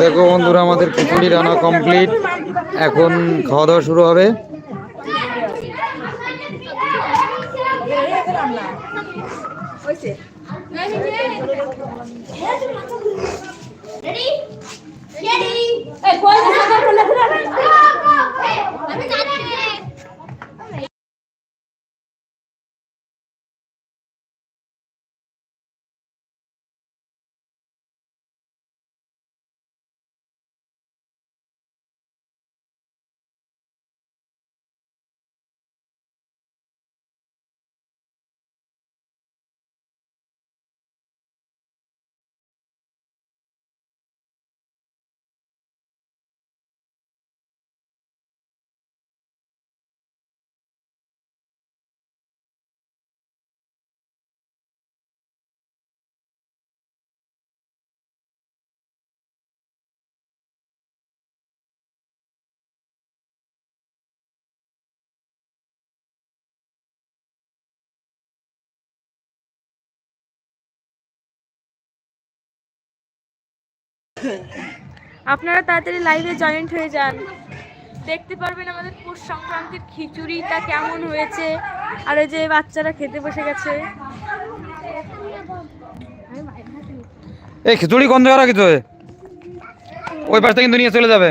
দেখো বন্ধুরা আমাদের খিচুড়ি রান্না কমপ্লিট এখন খাওয়া দাওয়া শুরু হবে। আপনারা তাড়াতাড়ি লাইভে জয়েন্ট হয়ে যান। দেখতে পারবেন আমাদের পৌষ সংক্রান্তির খিচুড়িটা কেমন হয়েছে আর এই যে বাচ্চারা খেতে বসে গেছে। এই খিচুড়ি কোন জায়গা রাখিত ওই পাশটা কিন্তু নিয়ে চলে যাবে।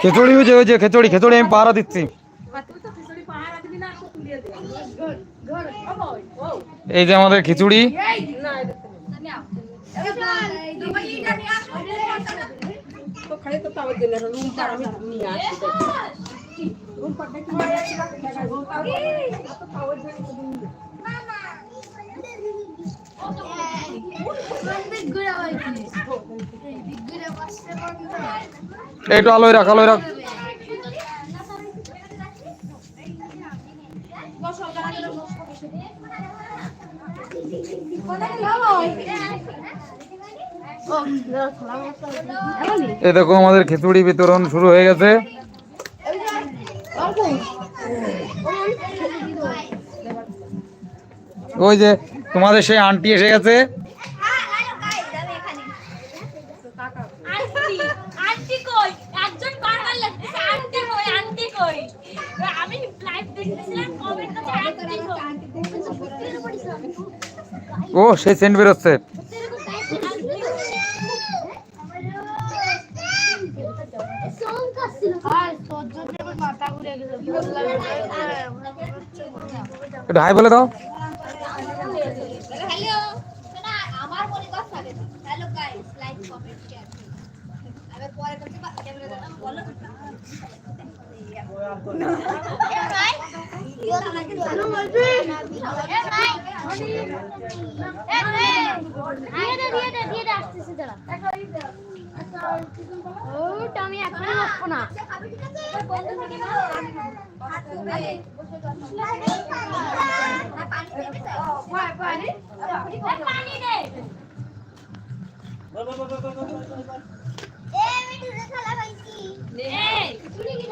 খিচুড়ি হয়েছে যে খিচুড়ি খিচুড়ি আমি পাহারা দিচ্ছি। রুম পার তাও দিলে একটু আলোয় রাখ আলোয় রাখ। দেখো আমাদের খিচুড়ি বিতরণ শুরু হয়ে গেছে। ওই যে তোমাদের সেই আন্টি এসে গেছে আন্টি আন্টি কই একজন বারবার লাগতেছে আন্টি কই আন্টি কই আমি লাইভ দেখতেছিলাম কমেন্ট করতে আন্টি কই ও সেই সেন্ট বেরোচ্ছে। একটু বলে দাও। পরে করতে ক্যামেরা দাও বলো আমি এখনই বসবো না পানি দে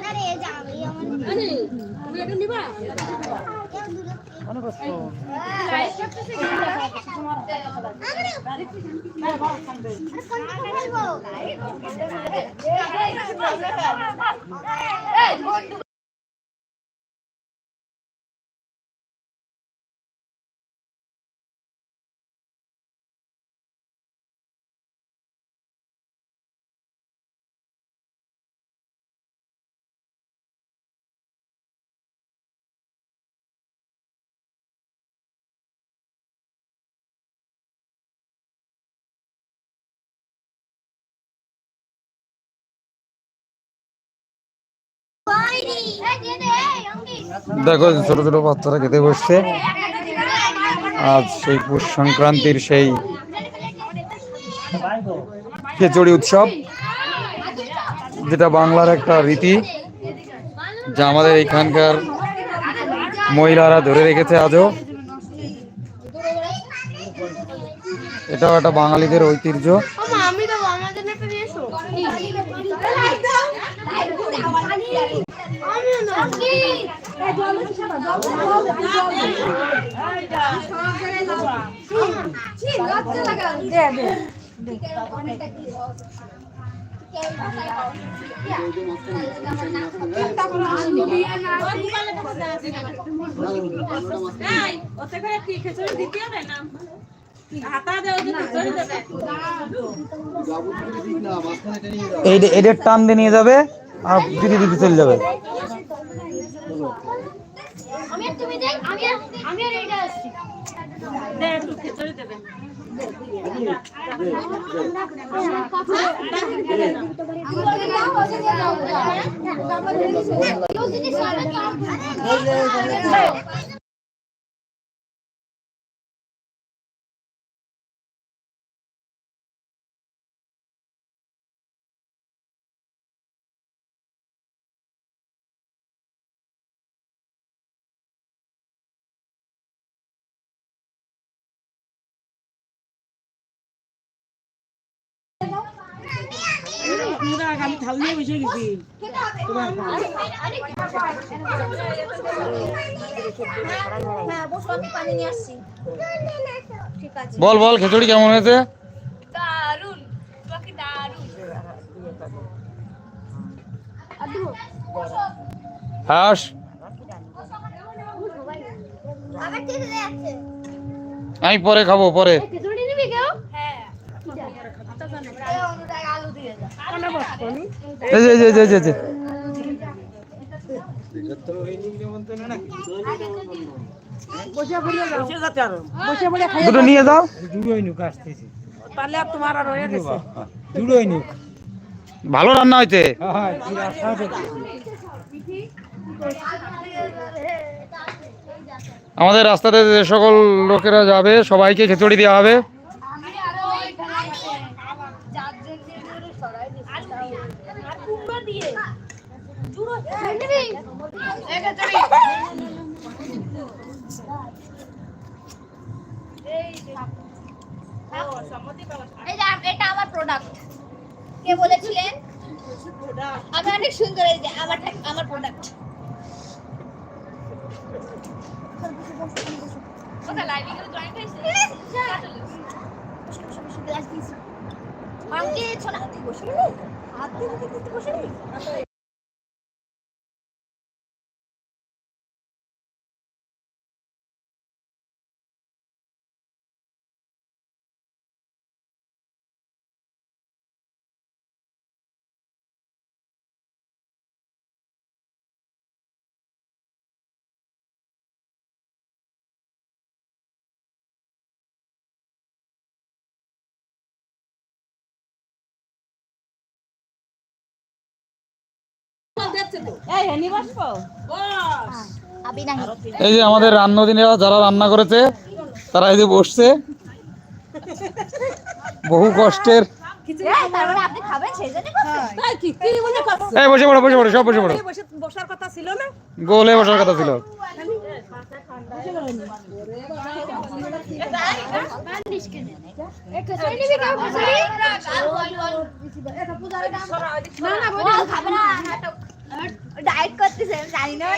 আরে যাবে আমার এই দেখো ছোট ছোট বাচ্চারা খেতে বসছে। আজ সেই পৌষ সংক্রান্তির সেই খিচুড়ি উৎসব, যেটা বাংলার একটা রীতি, যা আমাদের এখানকার মহিলারা ধরে রেখেছে আজও। এটাও একটা বাঙালিদের ঐতিহ্য আমি তো আমার জন্য একটা নিয়ে এসো এই এদের টান দিয়ে নিয়ে যাবে আর দিদি দিদি চলে যাবে। আমি আর তুমি দেখ আমি আর আমি আর এইটা আসছি। হ্যাঁ বসো আমি পানি নিয়ে আসছি ঠিক বল বল খিচুড়ি কেমন হয়েছে? হাস। আমি পরে খাব পরে। ভালো রান্না হয়েছে আমাদের রাস্তাতে যে সকল লোকেরা যাবে সবাইকে খিচুড়ি দেওয়া হবে আমি আরও ওইখানে চারজন দিয়ে সরাই দিচ্ছি আর কুমড়ো দিয়ে জুড়ো নিবি এই খিচুড়ি এই যে আম- এটা আমার প্রোডাক্ট কে বলেছিলেন? আমি অনেক সুন্দর এই যে আমার আমার প্রোডাক্ট ওটা লাইভিং এর জয়েন্ট হইছে আমাকে ছোলা। হাতে বসে হাত বসে এই যে আমাদের রান্নদিনেরা যারা রান্না করেছে তারা এই যে বসছে বহু কষ্টের মনে বসে পড়ো বসে পড়ো সব বসে পড়ো বসার কথা ছিল না গোলে বসার কথা ছিল না ডায়েট করতেছে আমি জানি না